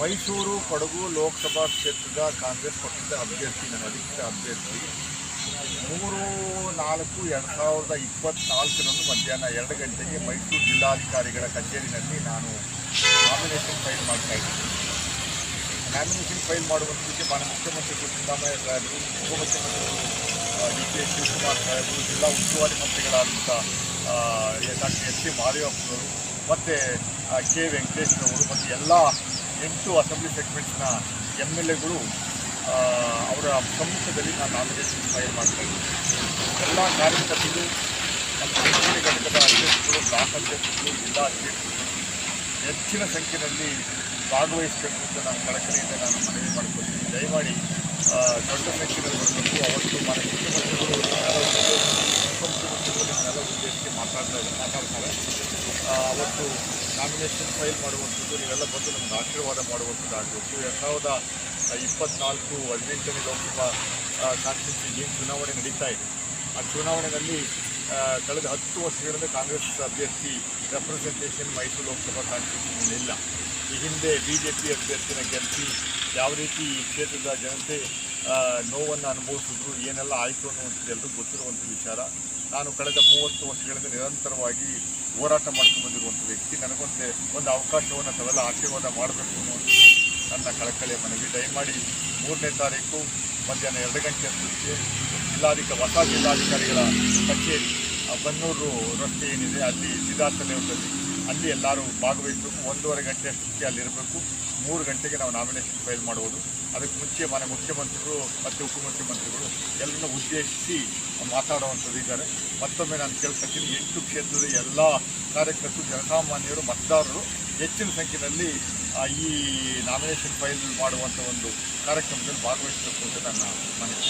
ಮೈಸೂರು ಕೊಡಗು ಲೋಕಸಭಾ ಕ್ಷೇತ್ರದ ಕಾಂಗ್ರೆಸ್ ಪಕ್ಷದ ಅಭ್ಯರ್ಥಿ ನನ್ನ ಅಧಿಕೃತ ಅಭ್ಯರ್ಥಿ. ಮೂರು, ನಾಲ್ಕು, ಎರಡು ಸಾವಿರದ ಇಪ್ಪತ್ತ್ನಾಲ್ಕರಂದು ಮಧ್ಯಾಹ್ನ ಎರಡು ಗಂಟೆಗೆ ಮೈಸೂರು ಜಿಲ್ಲಾಧಿಕಾರಿಗಳ ಕಚೇರಿನಲ್ಲಿ ನಾನು ನಾಮಿನೇಷನ್ ಫೈಲ್ ಮಾಡ್ತಾ ಇದ್ದೀನಿ. ನಾಮಿನೇಷನ್ ಫೈಲ್ ಮಾಡುವಂಥದ್ದಕ್ಕೆ ಮಾನ್ಯ ಮುಖ್ಯಮಂತ್ರಿಗಳು ಸಿದ್ದರಾಮಯ್ಯ ಸಾಹೇಬರು ಉಪಮುಖ್ಯಮಂತ್ರಿಗಳು ಡಿ. ಕೆ. ಶಿವಕುಮಾರ್ ಸಾಹೇಬರು, ಜಿಲ್ಲಾ ಉಸ್ತುವಾರಿ ಮಂತ್ರಿಗಳಾದಂಥ ಡಾಕ್ಟರ್ ಎಸ್. ಸಿ ಮಾದೇವಪ್ಪನವರು ಮತ್ತು ಕೆ. ವೆಂಕಟೇಶ್ವರವರು ಮತ್ತು ಎಲ್ಲ ಎಂಟು ಅಸೆಂಬ್ಲಿ ಸೆಗ್ಮೆಂಟ್ಸ್ನ ಎಂ ಎಲ್ ಎಗಳು ಅವರ ಸಮ್ಮುಖದಲ್ಲಿ ನಾನು ನಾಮಿನೇಷನ್ ಫೈಲ್ ಮಾಡ್ತೇನೆ. ಎಲ್ಲ ಕಾರ್ಯಕರ್ತರು ಬೆಂಗಳೂರು ಘಟಕದ ಅಧ್ಯಕ್ಷರು ಬ್ಲಾಕ್ ಅಧ್ಯಕ್ಷರು ಜಿಲ್ಲಾ ಅಧ್ಯಕ್ಷರು ಹೆಚ್ಚಿನ ಸಂಖ್ಯೆಯಲ್ಲಿ ಭಾಗವಹಿಸಬೇಕು ಅಂತ ನಾನು ಕಳಕಳಿಯಿಂದ ನಾನು ಮನವಿ ಮಾಡಿಕೊಳ್ತೀನಿ. ದಯಮಾಡಿ ದೊಡ್ಡ ಸಂಖ್ಯೆಯಲ್ಲಿ ಬರಬೇಕು ಅವತ್ತು ಮನೆ ಮುಖ್ಯಮಂತ್ರಿಗಳು ಉಪಮುಖ್ಯಮಂತ್ರಿಗಳು ನಿಮ್ಮೆಲ್ಲ ಉದ್ದೇಶಿಸಿ ಮಾತಾಡ್ತಾ ಮಾತಾಡ್ತಾರೆ ಆ, ಅವತ್ತು ನಾಮಿನೇಷನ್ ಫೈಲ್ ಮಾಡುವಂಥದ್ದು, ನೀವೆಲ್ಲ ಬಂದು ನಮ್ಗೆ ಆಶೀರ್ವಾದ ಮಾಡುವಂಥದ್ದು ಆಗಬೇಕು. ಎರಡು ಸಾವಿರದ ಇಪ್ಪತ್ನಾಲ್ಕು ಹದಿನೆಂಟನೇ ಲೋಕಸಭಾ ಕಾನ್ಸ್ಟಿಟ್ಯೂನ್ಸಿ ಏನು ಚುನಾವಣೆ ನಡೀತಾ ಇದೆ. ಆ ಚುನಾವಣೆಯಲ್ಲಿ ಕಳೆದ ಹತ್ತು ವರ್ಷಗಳಿಂದ ಕಾಂಗ್ರೆಸ್ ಅಭ್ಯರ್ಥಿ ರೆಪ್ರೆಸೆಂಟೇಷನ್ ಮೈಸೂರು ಲೋಕಸಭಾ ಕಾನ್ಸ್ಟಿಟ್ಯೂಷನ್ ಇಲ್ಲ. ಈ ಹಿಂದೆ ಬಿ ಜೆ ಪಿ ಅಭ್ಯರ್ಥಿನ ಗೆಲ್ಲಿಸಿ ಯಾವ ರೀತಿ ಈ ಕ್ಷೇತ್ರದ ಜನತೆ ನೋವನ್ನು ಅನುಭವಿಸಿದ್ರು, ಏನೆಲ್ಲ ಆಯಿತು ಅನ್ನುವಂಥದ್ದು ಎಲ್ಲರೂ ಗೊತ್ತಿರುವಂಥ ವಿಚಾರ. ನಾನು ಕಳೆದ ಮೂವತ್ತು ವರ್ಷಗಳಿಂದ ನಿರಂತರವಾಗಿ ಹೋರಾಟ ಮಾಡ್ಕೊಂಡು ಬಂದಿರುವಂಥ ವ್ಯಕ್ತಿ. ನನಗೊಂದು ಒಂದು ಅವಕಾಶವನ್ನು ತಾವೆಲ್ಲ ಆಶೀರ್ವಾದ ಮಾಡಬೇಕು ಅನ್ನುವಂಥದ್ದು ನನ್ನ ಕಳಕಳಿಯ ಮನವಿ. ದಯಮಾಡಿ ಮೂರನೇ ತಾರೀಕು ಮಧ್ಯಾಹ್ನ ಎರಡು ಗಂಟೆ ಅಷ್ಟೊತ್ತಿಗೆ ಜಿಲ್ಲಾಧಿಕ, ಹೊಸ ಜಿಲ್ಲಾಧಿಕಾರಿಗಳ ಕಚೇರಿ ಬನ್ನೂರು ರಸ್ತೆ ಏನಿದೆ, ಅಲ್ಲಿ ಸಿದ್ಧಾರ್ಥ ಲೇಔಟಲ್ಲಿ ಅಲ್ಲಿ ಎಲ್ಲರೂ ಭಾಗವಹಿಸಬೇಕು. ಒಂದೂವರೆ ಗಂಟೆ ಅಷ್ಟಕ್ಕೆ ಅಲ್ಲಿರಬೇಕು ಮೂರು ಗಂಟೆಗೆ ನಾವು ನಾಮಿನೇಷನ್ ಫೈಲ್ ಮಾಡುವುದು ಅದಕ್ಕೆ ಮುಂಚೆ ಮನೆ ಮುಖ್ಯಮಂತ್ರಿಗಳು ಮತ್ತು ಉಪಮುಖ್ಯಮಂತ್ರಿಗಳು ಎಲ್ಲರನ್ನು ಉದ್ದೇಶಿಸಿ ಮಾತಾಡುವಂಥದ್ದು ಇದ್ದಾರೆ. ಮತ್ತೊಮ್ಮೆ ನಾನು ಕೇಳ್ಕೊತೀನಿ ಎಂಟು ಕ್ಷೇತ್ರದ ಎಲ್ಲ ಕಾರ್ಯಕರ್ತರು, ಜನಸಾಮಾನ್ಯರು, ಮತದಾರರು ಹೆಚ್ಚಿನ ಸಂಖ್ಯೆಯಲ್ಲಿ ಈ ನಾಮಿನೇಷನ್ ಫೈಲ್ ಮಾಡುವಂಥ ಒಂದು ಕಾರ್ಯಕ್ರಮದಲ್ಲಿ ಭಾಗವಹಿಸಬೇಕು ಅಂತ ನನ್ನ ಮನವಿ.